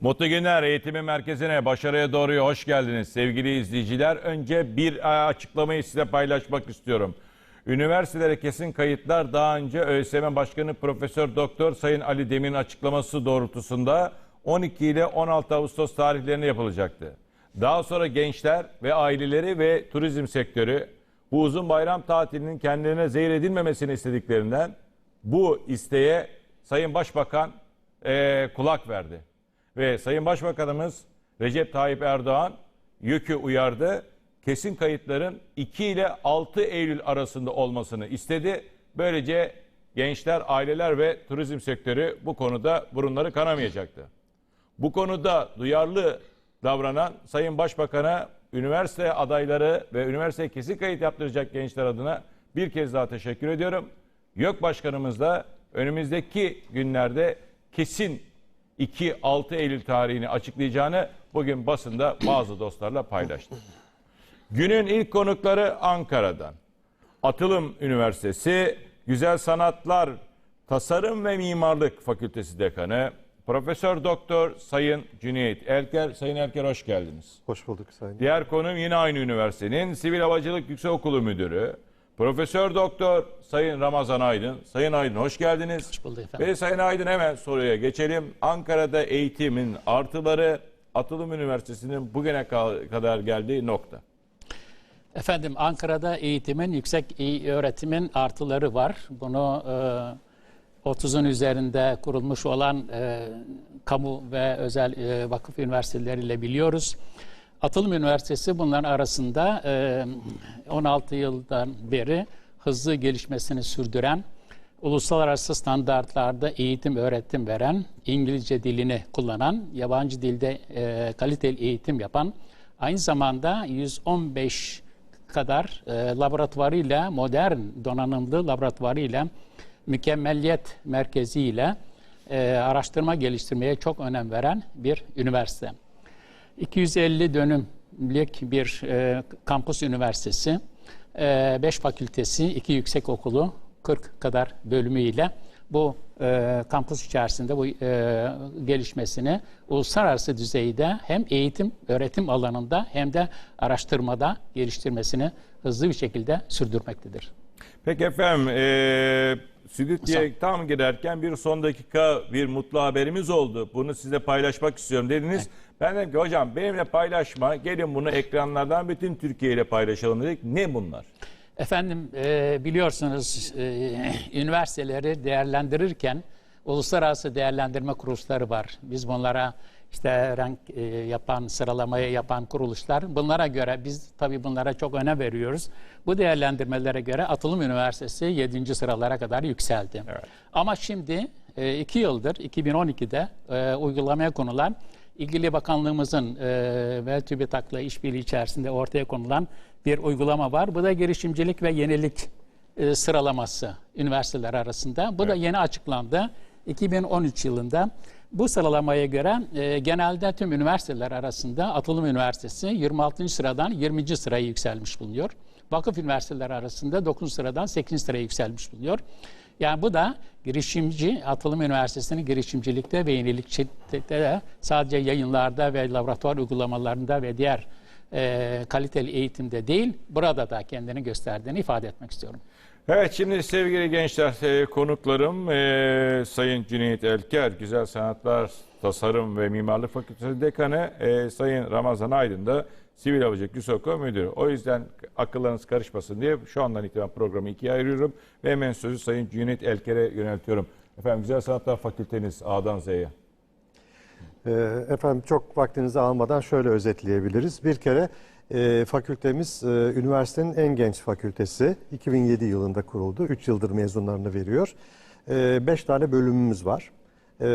Mutlu günler eğitimin merkezine başarıya doğru hoş geldiniz sevgili izleyiciler. Önce bir e, açıklamayı size paylaşmak istiyorum. Üniversitelere kesin kayıtlar daha önce ÖSYM Başkanı Profesör Doktor Sayın Ali Demir'in açıklaması doğrultusunda 12 ile 16 Ağustos tarihlerinde yapılacaktı. Daha sonra gençler ve aileleri ve turizm sektörü bu uzun bayram tatilinin kendilerine zehir edilmemesini istediklerinden bu isteğe Sayın Başbakan eee, kulak verdi. Ve Sayın Başbakanımız Recep Tayyip Erdoğan YÖK'ü uyardı. Kesin kayıtların 2 ile 6 Eylül arasında olmasını istedi. Böylece gençler, aileler ve turizm sektörü bu konuda burunları kanamayacaktı. Bu konuda duyarlı davranan Sayın Başbakan'a üniversite adayları ve üniversiteye kesin kayıt yaptıracak gençler adına bir kez daha teşekkür ediyorum. YÖK Başkanımız da önümüzdeki günlerde kesin 2-6 Eylül tarihini açıklayacağını bugün basında bazı dostlarla paylaştı. Günün ilk konukları Ankara'dan. Atılım Üniversitesi Güzel Sanatlar Tasarım ve Mimarlık Fakültesi Dekanı Profesör Doktor Sayın Cüneyt Elker. Sayın Elker hoş geldiniz. Hoş bulduk Sayın. Diğer konum yine aynı üniversitenin Sivil Havacılık Yüksekokulu Müdürü. Profesör Doktor Sayın Ramazan Aydın. Sayın Aydın hoş geldiniz. Hoş bulduk efendim. Ve Sayın Aydın hemen soruya geçelim. Ankara'da eğitimin artıları Atılım Üniversitesi'nin bugüne ka- kadar geldiği nokta. Efendim Ankara'da eğitimin, yüksek öğretimin artıları var. Bunu e, 30'un üzerinde kurulmuş olan e, kamu ve özel e, vakıf üniversiteleriyle biliyoruz. Atılım Üniversitesi bunların arasında e, 16 yıldan beri hızlı gelişmesini sürdüren, uluslararası standartlarda eğitim öğretim veren, İngilizce dilini kullanan, yabancı dilde kaliteli eğitim yapan, aynı zamanda 115 kadar laboratuvarıyla, modern donanımlı laboratuvarıyla, mükemmelliyet merkeziyle araştırma geliştirmeye çok önem veren bir üniversite. 250 dönümlük bir e, kampüs üniversitesi, 5 fakültesi, 2 yüksek okulu, 40 kadar bölümüyle bu e, kampüs içerisinde bu e, gelişmesini uluslararası düzeyde hem eğitim, öğretim alanında hem de araştırmada geliştirmesini hızlı bir şekilde sürdürmektedir. Peki efendim, eee Stüdyo'ya tam girerken bir son dakika bir mutlu haberimiz oldu. Bunu size paylaşmak istiyorum dediniz. Ben dedim ki hocam benimle paylaşma, gelin bunu ekranlardan bütün Türkiye ile paylaşalım dedik. Ne bunlar? Efendim e, biliyorsunuz e, üniversiteleri değerlendirirken uluslararası değerlendirme kuruluşları var. Biz bunlara işte rank e, yapan, sıralamayı yapan kuruluşlar. Bunlara göre biz tabii bunlara çok önem veriyoruz. Bu değerlendirmelere göre Atılım Üniversitesi 7. sıralara kadar yükseldi. Evet. Ama şimdi 2 yıldır 2012'de e, uygulamaya konulan ilgili bakanlığımızın e, ve TÜBİTAK'la işbirliği içerisinde ortaya konulan bir uygulama var. Bu da girişimcilik ve yenilik e, sıralaması üniversiteler arasında. Bu da yeni açıklandı 2013 yılında. Bu sıralamaya göre e, genelde tüm üniversiteler arasında Atılım Üniversitesi 26. sıradan 20. sıraya yükselmiş bulunuyor. Vakıf üniversiteler arasında 9. sıradan 8. sıraya yükselmiş bulunuyor. Yani bu da girişimci, Atılım Üniversitesi'nin girişimcilikte ve yenilikçilikte de sadece yayınlarda ve laboratuvar uygulamalarında ve diğer e, kaliteli eğitimde değil, burada da kendini gösterdiğini ifade etmek istiyorum. Evet şimdi sevgili gençler e, konuklarım e, Sayın Cüneyt Elker, Güzel Sanatlar Tasarım ve Mimarlık Fakültesi Dekanı, e, Sayın Ramazan Aydın da Sivil Havacılık Yusoko Müdürü. O yüzden akıllarınız karışmasın diye şu andan itibaren programı ikiye ayırıyorum ve hemen sözü Sayın Cüneyt Elker'e yöneltiyorum. Efendim Güzel Sanatlar Fakülteniz A'dan Z'ye. Ee, Efendim çok vaktinizi almadan şöyle özetleyebiliriz. Bir kere e, fakültemiz e, üniversitenin en genç fakültesi. 2007 yılında kuruldu. 3 yıldır mezunlarını veriyor. 5 tane bölümümüz var. E,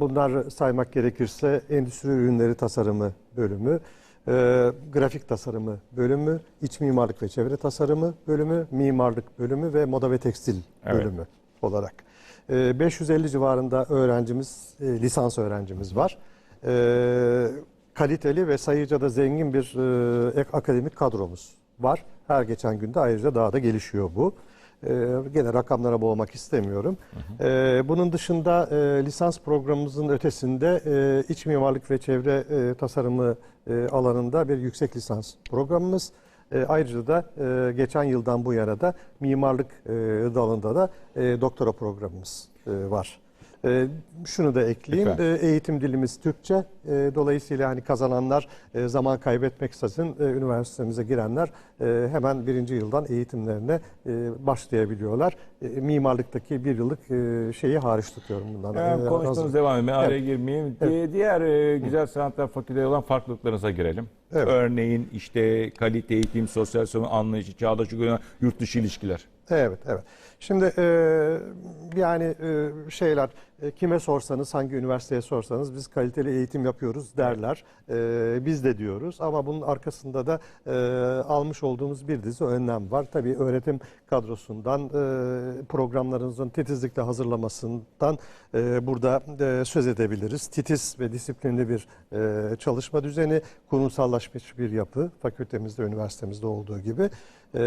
bunlar saymak gerekirse endüstri ürünleri tasarımı bölümü, e, grafik tasarımı bölümü, iç mimarlık ve çevre tasarımı bölümü, mimarlık bölümü ve moda ve tekstil Evet. bölümü olarak. E, 550 civarında öğrencimiz, e, lisans öğrencimiz var. E, kaliteli ve sayıca da zengin bir e, akademik kadromuz var. Her geçen günde ayrıca daha da gelişiyor bu. E, gene rakamlara boğmak istemiyorum. E, bunun dışında e, lisans programımızın ötesinde e, iç mimarlık ve çevre e, tasarımı e, alanında bir yüksek lisans programımız. E, ayrıca da e, geçen yıldan bu yana da mimarlık e, dalında da e, doktora programımız e, var. E, şunu da ekleyeyim. E, eğitim dilimiz Türkçe. E, dolayısıyla hani kazananlar e, zaman kaybetmeksizin e, üniversitemize girenler e, hemen birinci yıldan eğitimlerine e, başlayabiliyorlar. E, mimarlıktaki bir yıllık e, şeyi hariç tutuyorum bundan. Hemen E, hazır- devam. Ben araya Evet. girmeyeyim. Di- Diğer e, güzel sanatlar fakülteleri olan farklılıklarınıza girelim. Evet. Örneğin işte kalite eğitim, sosyal sorun anlayışı, çağdaş uygulamaya, yurt dışı ilişkiler. Evet, evet. Şimdi e, yani e, şeyler e, kime sorsanız hangi üniversiteye sorsanız biz kaliteli eğitim yapıyoruz derler. E, biz de diyoruz ama bunun arkasında da e, almış olduğumuz bir dizi önlem var. Tabii öğretim kadrosundan e, programlarınızın titizlikle hazırlamasından e, burada e, söz edebiliriz. Titiz ve disiplinli bir e, çalışma düzeni, kurumsallaşmış bir yapı fakültemizde, üniversitemizde olduğu gibi e,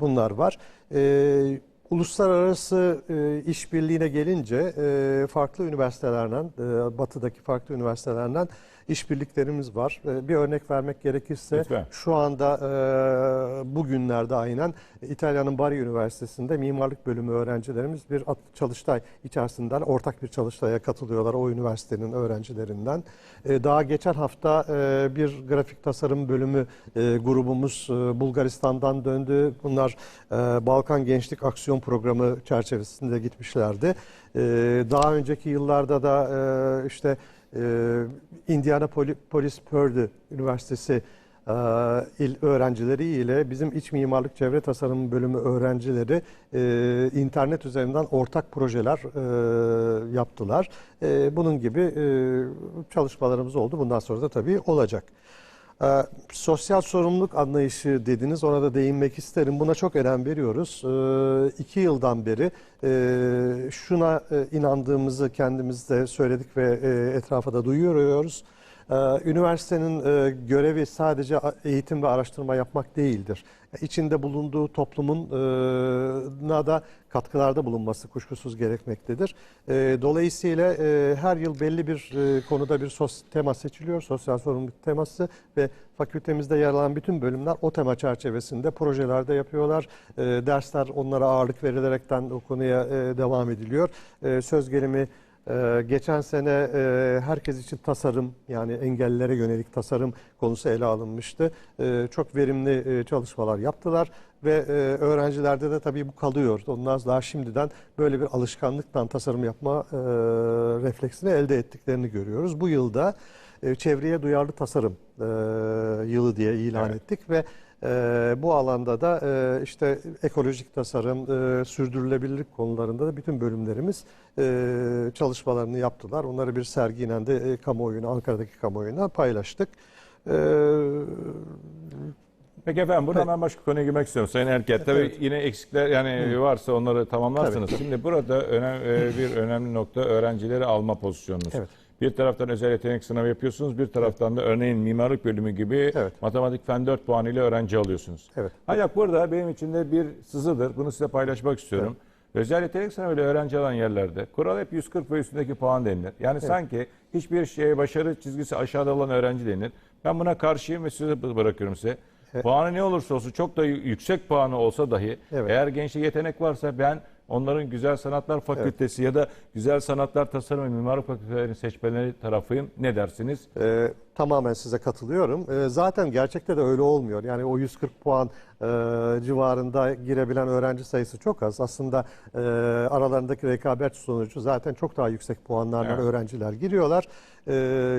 bunlar var. E, Uluslararası e, işbirliğine gelince e, farklı üniversitelerden, e, batıdaki farklı üniversitelerden işbirliklerimiz var. E, bir örnek vermek gerekirse Lütfen. şu anda e, bugünlerde aynen İtalya'nın Bari Üniversitesi'nde mimarlık bölümü öğrencilerimiz bir çalıştay içerisinden ortak bir çalıştaya katılıyorlar o üniversitenin öğrencilerinden. E, daha geçen hafta e, bir grafik tasarım bölümü e, grubumuz Bulgaristan'dan döndü. Bunlar Balkan Gençlik Aksiyon Programı çerçevesinde gitmişlerdi. Daha önceki yıllarda da işte e, Indianapolis Purdue Üniversitesi e, il öğrencileri ile bizim iç mimarlık çevre tasarım bölümü öğrencileri e, internet üzerinden ortak projeler e, yaptılar. Bunun gibi çalışmalarımız oldu. Bundan sonra da tabii olacak. Ee, sosyal sorumluluk anlayışı dediniz, ona da değinmek isterim. Buna çok önem veriyoruz. Ee, iki yıldan beri e, şuna e, inandığımızı kendimiz de söyledik ve e, etrafa da duyuruyoruz. Ee, üniversitenin e, görevi sadece eğitim ve araştırma yapmak değildir. İçinde bulunduğu toplumun e, da katkılarda bulunması kuşkusuz gerekmektedir. E, dolayısıyla e, her yıl belli bir e, konuda bir sos tema seçiliyor, sosyal sorumluluk teması ve fakültemizde yer alan bütün bölümler o tema çerçevesinde projelerde yapıyorlar. E, dersler onlara ağırlık verilerekten o konuya e, devam ediliyor. E, söz gelimi ee, geçen sene e, herkes için tasarım yani engellilere yönelik tasarım konusu ele alınmıştı. Ee, çok verimli e, çalışmalar yaptılar ve e, öğrencilerde de tabii bu kalıyor. Onlar daha şimdiden böyle bir alışkanlıktan tasarım yapma e, refleksini elde ettiklerini görüyoruz. Bu yılda e, çevreye duyarlı tasarım e, yılı diye ilan Evet. ettik ve e, bu alanda da e, işte ekolojik tasarım, e, sürdürülebilirlik konularında da bütün bölümlerimiz e, çalışmalarını yaptılar. Onları bir sergiyle de e, kamuoyuna, Ankara'daki kamuoyuna paylaştık. E, Peki efendim buradan ben başka konuya girmek istiyorum Sayın Erket. Tabii Evet. yine eksikler yani varsa onları tamamlarsınız. Şimdi burada önem, e, bir önemli nokta öğrencileri alma pozisyonunuz. Evet. Bir taraftan özel yetenek sınavı yapıyorsunuz. Bir taraftan da örneğin mimarlık bölümü gibi Evet. matematik fen 4 puan ile öğrenci alıyorsunuz. Evet. Ancak burada benim için de bir sızıdır. Bunu size paylaşmak istiyorum. Özel yetenek sınavıyla öğrenci alan yerlerde kural hep 140 ve üstündeki puan denilir. Yani sanki hiçbir şeye başarı çizgisi aşağıda olan öğrenci denir. Ben buna karşıyım ve size bırakıyorum size. Puanı ne olursa olsun çok da yüksek puanı olsa dahi Evet. eğer gençte yetenek varsa ben onların Güzel Sanatlar Fakültesi ya da Güzel Sanatlar Tasarım ve Mimarlık Fakültelerinin seçmeleri tarafıyım. Ne dersiniz? Ee, tamamen size katılıyorum. Ee, zaten gerçekte de öyle olmuyor. Yani o 140 puan e, civarında girebilen öğrenci sayısı çok az. Aslında e, aralarındaki rekabet sonucu zaten çok daha yüksek puanlarla Evet. öğrenciler giriyorlar. Ee,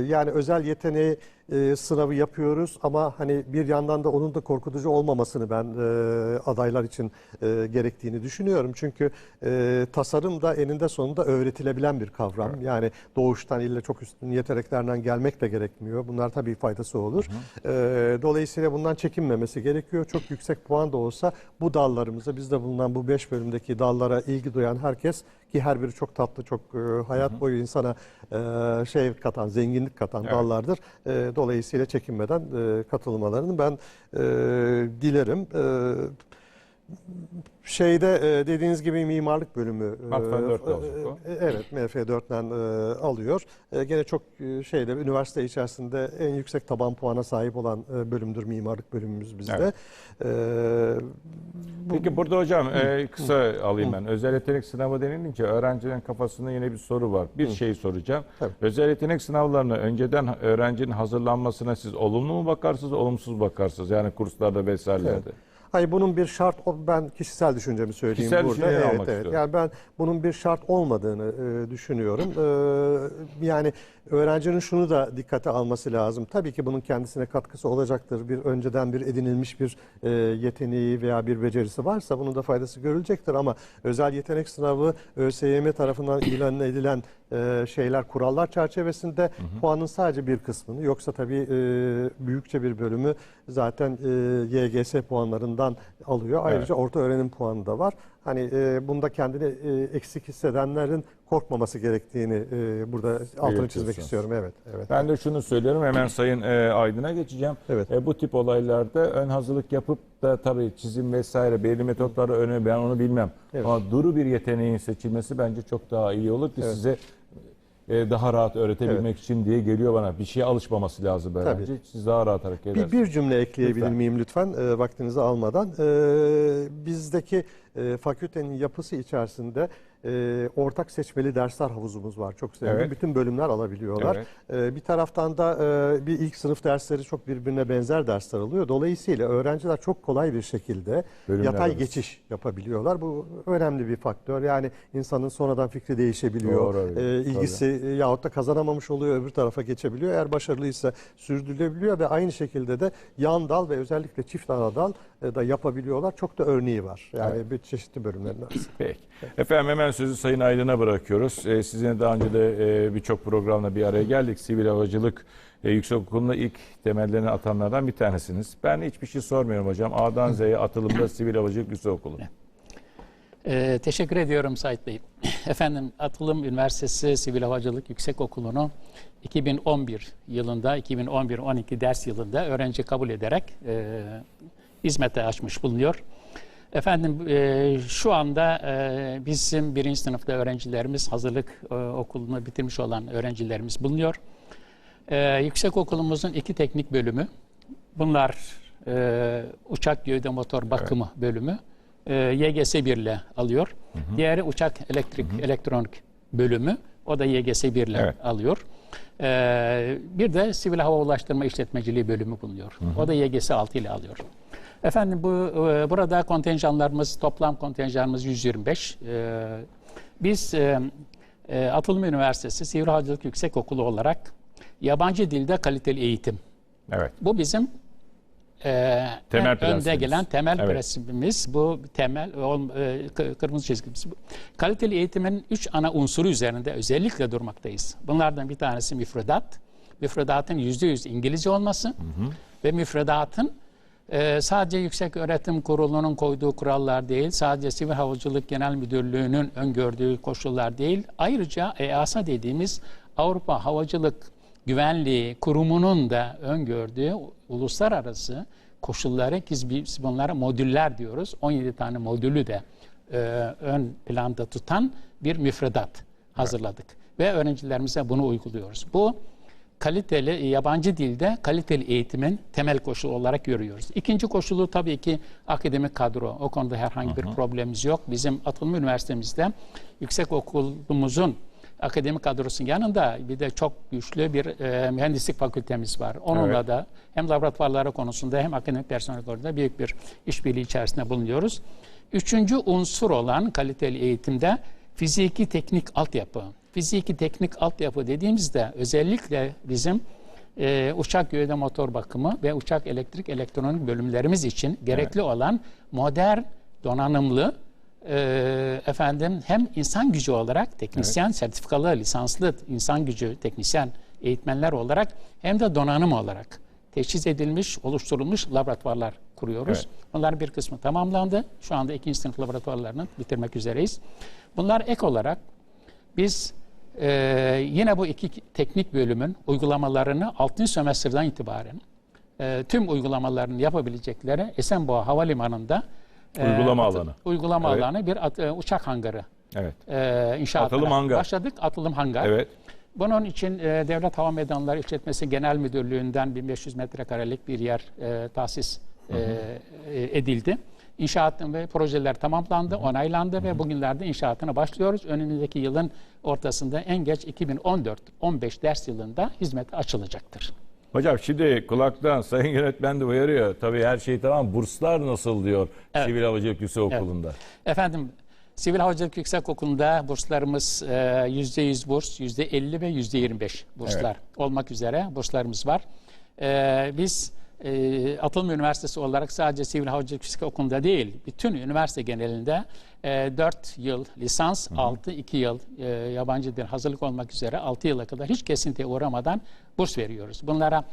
yani özel yeteneği e, sınavı yapıyoruz ama hani bir yandan da onun da korkutucu olmamasını ben e, adaylar için e, gerektiğini düşünüyorum. Çünkü e, tasarım da eninde sonunda öğretilebilen bir kavram. Yani doğuştan ille çok üstün yeteneklerden gelmek de gerekmiyor. Bunlar tabii faydası olur. E, dolayısıyla bundan çekinmemesi gerekiyor. Çok yüksek puan da olsa bu dallarımıza bizde bulunan bu 5 bölümdeki dallara ilgi duyan herkes ki her biri çok tatlı, çok e, hayat boyu insana e, şey katan, zenginlik katan Evet. dallardır. E, dolayısıyla çekinmeden e, katılmalarını ben e, dilerim. E, Şeyde e, dediğiniz gibi mimarlık bölümü. e, Matfen dört e, olacak o. e, Evet MF4'ten e, alıyor. Gene çok şeyde üniversite içerisinde en yüksek taban puana sahip olan bölümdür mimarlık bölümümüz bizde. Evet. E, bu- Peki burada hocam e, kısa alayım ben. Özel yetenek sınavı denilince öğrencilerin kafasında yine bir soru var. Bir şey soracağım. Tabii. Özel yetenek sınavlarına önceden öğrencinin hazırlanmasına siz olumlu mu bakarsınız, olumsuz bakarsınız? Yani kurslarda vesairelerde. Hayır bunun bir şart ben kişisel düşüncemi söyleyeyim Kişisel burada. evet, almak evet. istiyorum. Yani ben bunun bir şart olmadığını e, düşünüyorum. E, yani öğrencinin şunu da dikkate alması lazım. Tabii ki bunun kendisine katkısı olacaktır. Bir önceden bir edinilmiş bir e, yeteneği veya bir becerisi varsa bunun da faydası görülecektir ama özel yetenek sınavı ÖSYM tarafından ilan edilen e, şeyler kurallar çerçevesinde puanın sadece bir kısmını yoksa tabii e, büyükçe bir bölümü zaten e, YGS puanlarından alıyor. Ayrıca orta öğrenim puanı da var. Hani e, bunda kendini e, eksik hissedenlerin korkmaması gerektiğini e, burada altını çizmek istiyorum. Evet, evet. Ben de şunu söylüyorum hemen Sayın e, Aydın'a geçeceğim. Evet. E, bu tip olaylarda ön hazırlık yapıp da tabii çizim vesaire belli metotları öne ben onu bilmem. Evet. Ama duru bir yeteneğin seçilmesi bence çok daha iyi olur ki size e, daha rahat öğretebilmek için diye geliyor bana. Bir şeye alışmaması lazım öğrenci. Siz daha rahat hareket edersiniz. Bir, bir cümle ekleyebilir Lütfen. miyim lütfen e, vaktinizi almadan? E, bizdeki e, fakültenin yapısı içerisinde e, ortak seçmeli dersler havuzumuz var. Çok sevimli. Evet. Bütün bölümler alabiliyorlar. Evet. E, bir taraftan da e, bir ilk sınıf dersleri çok birbirine benzer dersler alıyor. Dolayısıyla öğrenciler çok kolay bir şekilde Bölümler yatay arası. geçiş yapabiliyorlar. Bu önemli bir faktör. Yani insanın sonradan fikri değişebiliyor. Doğru, E, tabii. ilgisi e, yahut da kazanamamış oluyor öbür tarafa geçebiliyor. Eğer başarılıysa sürdürülebiliyor ve aynı şekilde de yan dal ve özellikle çift ana dal e, da yapabiliyorlar. Çok da örneği var. Yani bir çeşitli bölümlerin arasında. Peki. Efendim hemen sözü Sayın Aydın'a bırakıyoruz. Ee, sizinle daha önce de e, birçok programla bir araya geldik. Sivil Havacılık e, Yüksekokulu'nda ilk temellerini atanlardan bir tanesiniz. Ben hiçbir şey sormuyorum hocam. A'dan Z'ye atılımda Sivil Havacılık Yüksekokulu. Ee, teşekkür ediyorum Sait Bey. Efendim Atılım Üniversitesi Sivil Havacılık Yüksekokulu'nu 2011 yılında, 2011-12 ders yılında öğrenci kabul ederek e, hizmete açmış bulunuyor. Efendim e, şu anda e, bizim birinci sınıfta öğrencilerimiz, hazırlık e, okulunu bitirmiş olan öğrencilerimiz bulunuyor. E, yüksek okulumuzun iki teknik bölümü. Bunlar e, uçak gövde motor bakımı bölümü. E, YGS 1 ile alıyor. Diğeri uçak elektrik elektronik bölümü. O da YGS 1 ile Evet. alıyor. E, bir de sivil hava ulaştırma işletmeciliği bölümü bulunuyor. O da YGS 6 ile alıyor. Efendim bu e, burada kontenjanlarımız toplam kontenjanımız 125. E, biz e, e, Atılım Üniversitesi Sivil Havacılık Yüksekokulu olarak yabancı dilde kaliteli eğitim. Evet. Bu bizim e, Temel en önde gelen temel Evet. prensibimiz. Bu temel e, kı- kırmızı çizgimiz. Kaliteli eğitimin üç ana unsuru üzerinde özellikle durmaktayız. Bunlardan bir tanesi müfredat. Müfredatın yüzde yüz İngilizce olması ve müfredatın e, sadece Yüksek Öğretim Kurulu'nun koyduğu kurallar değil, sadece Sivil Havacılık Genel Müdürlüğü'nün öngördüğü koşullar değil, ayrıca EASA dediğimiz Avrupa Havacılık Güvenliği Kurumu'nun da öngördüğü uluslararası koşulları biz bunlara modüller diyoruz. 17 tane modülü de e, ön planda tutan bir müfredat hazırladık. Ve öğrencilerimize bunu uyguluyoruz. Bu kaliteli yabancı dilde kaliteli eğitimin temel koşulu olarak görüyoruz. İkinci koşulu tabii ki akademik kadro. O konuda herhangi bir problemimiz yok. Bizim Atılım Üniversitemizde yüksek okulumuzun akademik kadrosunun yanında bir de çok güçlü bir e, mühendislik fakültemiz var. Onunla Evet. da hem laboratuvarları konusunda hem akademik personel konusunda büyük bir işbirliği içerisinde bulunuyoruz. Üçüncü unsur olan kaliteli eğitimde fiziki teknik altyapı. Fiziki teknik altyapı dediğimizde özellikle bizim e, uçak gövde motor bakımı ve uçak elektrik elektronik bölümlerimiz için gerekli olan modern, donanımlı, e, efendim hem insan gücü olarak teknisyen, sertifikalı, lisanslı insan gücü teknisyen eğitmenler olarak hem de donanım olarak teşhis edilmiş, oluşturulmuş laboratuvarlar kuruyoruz. Evet. Bunların bir kısmı tamamlandı. Şu anda ikinci sınıf laboratuvarlarını bitirmek üzereyiz. Bunlar ek olarak biz e, yine bu iki teknik bölümün uygulamalarını 6. sömestrden itibaren e, tüm uygulamalarını yapabilecekleri Esenboğa Havalimanı'nda e, Uygulama atı- alanı. Uygulama Evet. alanı bir at- e, uçak hangarı Evet. e, inşaatına Atılım hangar. başladık. Atılım hangar. Evet. Bunun için e, Devlet Hava Meydanları İşletmesi Genel Müdürlüğü'nden 1500 metrekarelik bir yer e, tahsis e, e, edildi. İnşaat ve projeler tamamlandı, onaylandı ve bugünlerde inşaatına başlıyoruz. Önümüzdeki yılın ortasında en geç 2014-15 ders yılında hizmete açılacaktır. Hocam şimdi kulaktan sayın yönetmen de uyarıyor. Tabii her şey tamam. Burslar nasıl diyor Evet. Sivil Havacılık Yüksekokulu'nda. Efendim Sivil Havacılık Yüksekokulu'nda burslarımız e, %100 burs, %50 ve %25 burslar olmak üzere burslarımız var. E, biz e, Atılım Üniversitesi olarak sadece Sivil Havacılık Yüksekokulu'nda değil, bütün üniversite genelinde e, 4 yıl lisans, 6, 2 yıl e, yabancı dil hazırlık olmak üzere 6 yıla kadar hiç kesintiye uğramadan burs veriyoruz. Bunlara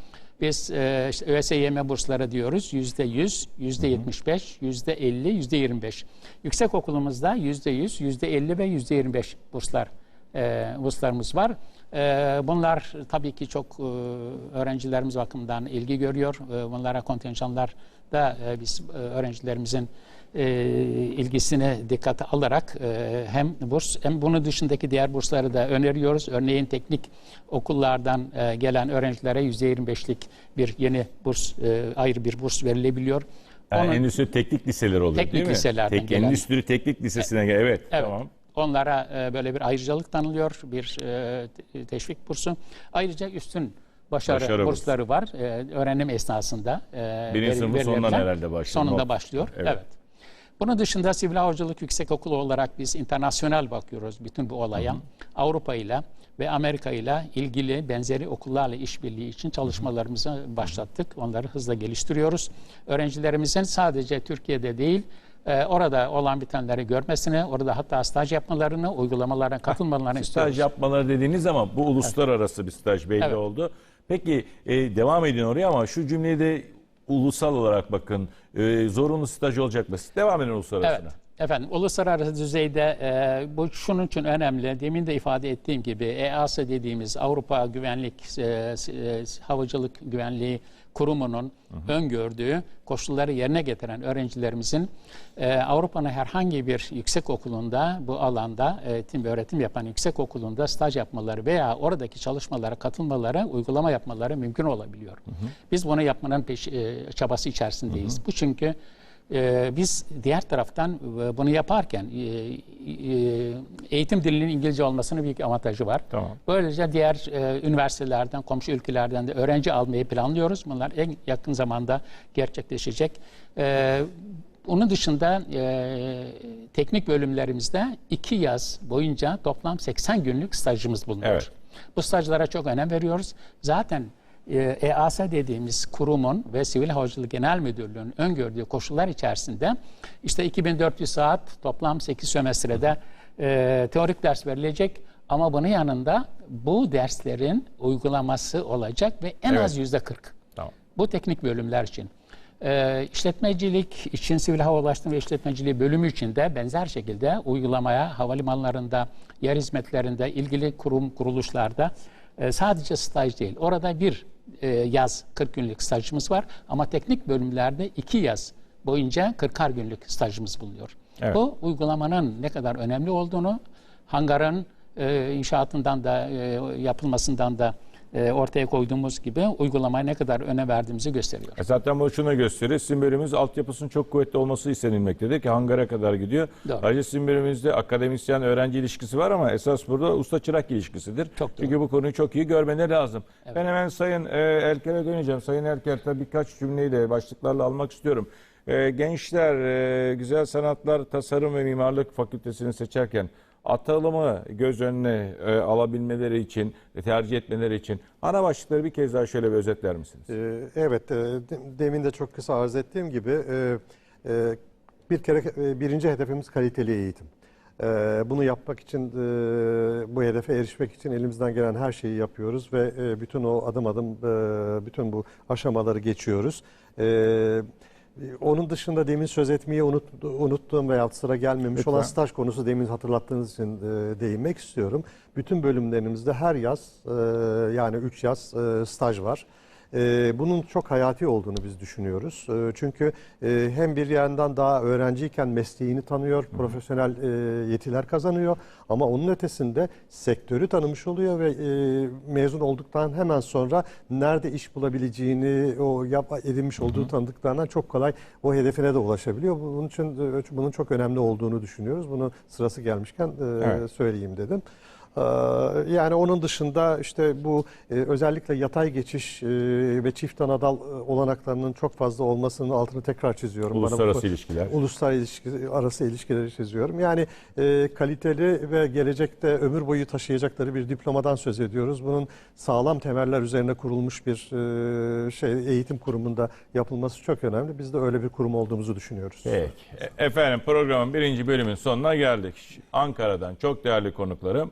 biz e, işte ÖSYM bursları diyoruz. Yüzde yüz, yüzde yetmiş beş, yüzde elli, yüzde yirmi beş. Yüksek okulumuzda yüzde yüz, yüzde elli ve yüzde yirmi beş burslar e, burslarımız var. E, bunlar tabii ki çok e, öğrencilerimiz bakımından ilgi görüyor. E, bunlara kontenjanlar da e, biz e, öğrencilerimizin e, ilgisini dikkate alarak e, hem burs hem bunun dışındaki diğer bursları da öneriyoruz. Örneğin teknik okullardan e, gelen öğrencilere %25'lik bir yeni burs, e, ayrı bir burs verilebiliyor. Yani Onun- endüstri teknik liseler oluyor Teknik değil mi? liselerden Tek, gelen. Endüstri teknik lisesine gel. Evet, Evet. tamam. Onlara e, böyle bir ayrıcalık tanınıyor, bir e, te- teşvik bursu. Ayrıca üstün başarı, Başarı bursları var e, öğrenim esnasında. E, Birinci sınıfın sonundan herhalde başlıyor. Sonunda başlıyor. Evet. Evet. Bunun dışında Sivil Havacılık Yüksekokulu olarak biz internasyonel bakıyoruz bütün bu olaya. Avrupa ile ve Amerika ile ilgili benzeri okullarla işbirliği için çalışmalarımızı başlattık. Onları hızla geliştiriyoruz. Öğrencilerimizin sadece Türkiye'de değil, e, orada olan bitenleri görmesini, orada hatta staj yapmalarını, uygulamalara katılmalarını istiyoruz. Staj yapmaları dediğiniz zaman bu uluslararası bir staj belli Evet. oldu. Peki e, devam edin oraya ama şu cümleyi de ulusal olarak bakın. E, zorunlu staj olacak mı? Devam edin uluslararasına. Evet. Efendim uluslararası düzeyde e, bu şunun için önemli. Demin de ifade ettiğim gibi EASA dediğimiz Avrupa Güvenlik e, e, Havacılık Güvenliği Kurumu'nun öngördüğü koşulları yerine getiren öğrencilerimizin e, Avrupa'nın herhangi bir yüksek okulunda bu alanda e, eğitim ve öğretim yapan yüksek okulunda staj yapmaları veya oradaki çalışmalara katılmaları, uygulama yapmaları mümkün olabiliyor. Biz bunu yapmanın peş, e, çabası içerisindeyiz. Bu çünkü ee, biz diğer taraftan e, bunu yaparken e, e, eğitim dilinin İngilizce olmasının büyük avantajı var. Tamam. Böylece diğer e, üniversitelerden, komşu ülkelerden de öğrenci almayı planlıyoruz. Bunlar en yakın zamanda gerçekleşecek. Ee, onun dışında e, teknik bölümlerimizde iki yaz boyunca toplam 80 günlük stajımız bulunuyor. Evet. Bu stajlara çok önem veriyoruz. Zaten EASA dediğimiz kurumun ve Sivil Havacılık Genel Müdürlüğü'nün öngördüğü koşullar içerisinde işte 2400 saat toplam 8 sömestrede e, teorik ders verilecek ama bunun yanında bu derslerin uygulaması olacak ve en Evet. az yüzde 40. Tamam. Bu teknik bölümler için. Ee, işletmecilik için sivil hava ulaştırma ve işletmeciliği bölümü için de benzer şekilde uygulamaya havalimanlarında, yer hizmetlerinde, ilgili kurum kuruluşlarda e, sadece staj değil. Orada bir e, yaz 40 günlük stajımız var ama teknik bölümlerde iki yaz boyunca 40'ar günlük stajımız bulunuyor. Evet. Bu uygulamanın ne kadar önemli olduğunu, hangarın e, inşaatından da e, yapılmasından da e, ortaya koyduğumuz gibi uygulamaya ne kadar önem verdiğimizi gösteriyor. E zaten bu şunu gösteriyor. Sizin bölümünüz altyapısının çok kuvvetli olması istenilmektedir ki hangara kadar gidiyor. Doğru. Ayrıca sizin bölümünüzde akademisyen öğrenci ilişkisi var ama esas burada usta çırak ilişkisidir. Çok doğru. Çünkü bu konuyu çok iyi görmeleri lazım. Ben hemen Sayın e, Erker'e döneceğim. Sayın Erker tabii birkaç cümleyle başlıklarla almak istiyorum. E, gençler e, Güzel Sanatlar Tasarım ve Mimarlık Fakültesini seçerken atılımı göz önüne e, alabilmeleri için, tercih etmeleri için ana başlıkları bir kez daha şöyle bir özetler misiniz? Ee, Evet, e, de- demin de çok kısa arz ettiğim gibi e, e, bir kere e, birinci hedefimiz kaliteli eğitim. E, Bunu yapmak için, e, bu hedefe erişmek için elimizden gelen her şeyi yapıyoruz ve e, bütün o adım adım e, bütün bu aşamaları geçiyoruz. E, Onun dışında demin söz etmeyi unut, unuttuğum veya sıra gelmemiş Lütfen. olan staj konusu demin hatırlattığınız için e, değinmek istiyorum. Bütün bölümlerimizde her yaz e, yani 3 yaz e, staj var. E, bunun çok hayati olduğunu biz düşünüyoruz. E, çünkü e, hem bir yandan daha öğrenciyken mesleğini tanıyor, profesyonel e, yetiler kazanıyor ama onun ötesinde sektörü tanımış oluyor ve e, mezun olduktan hemen sonra nerede iş bulabileceğini, o yap, edinmiş olduğu tanıdıklarından çok kolay o hedefine de ulaşabiliyor. Bunun için bunun çok önemli olduğunu düşünüyoruz. Bunu sırası gelmişken Evet. söyleyeyim dedim. Ee, Yani onun dışında işte bu e, özellikle yatay geçiş e, ve çift anadal e, olanaklarının çok fazla olmasının altını tekrar çiziyorum. Bana bu- Uluslararası ilişkiler. Uluslararası ilişki, arası ilişkileri çiziyorum. Yani kaliteli ve gelecekte ömür boyu taşıyacakları bir diplomadan söz ediyoruz. Bunun sağlam temeller üzerine kurulmuş bir şey eğitim kurumunda yapılması çok önemli. Biz de öyle bir kurum olduğumuzu düşünüyoruz. Peki. Efendim programın birinci bölümün sonuna geldik. Ankara'dan çok değerli konuklarım.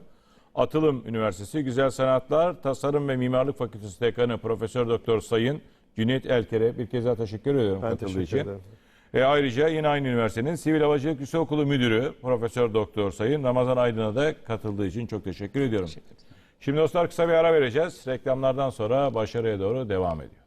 Atılım Üniversitesi Güzel Sanatlar Tasarım ve Mimarlık Fakültesi Dekanı Profesör Doktor Sayın Cüneyt Elker'e bir kez daha teşekkür ediyorum Ben katıldığı teşekkür için. ederim. E ayrıca yine aynı üniversitenin Sivil Havacılık Yüksekokulu Müdürü Profesör Doktor Sayın Ramazan Aydın'a da katıldığı için çok teşekkür ediyorum. Şimdi dostlar kısa bir ara vereceğiz. Reklamlardan sonra başarıya doğru devam ediyor.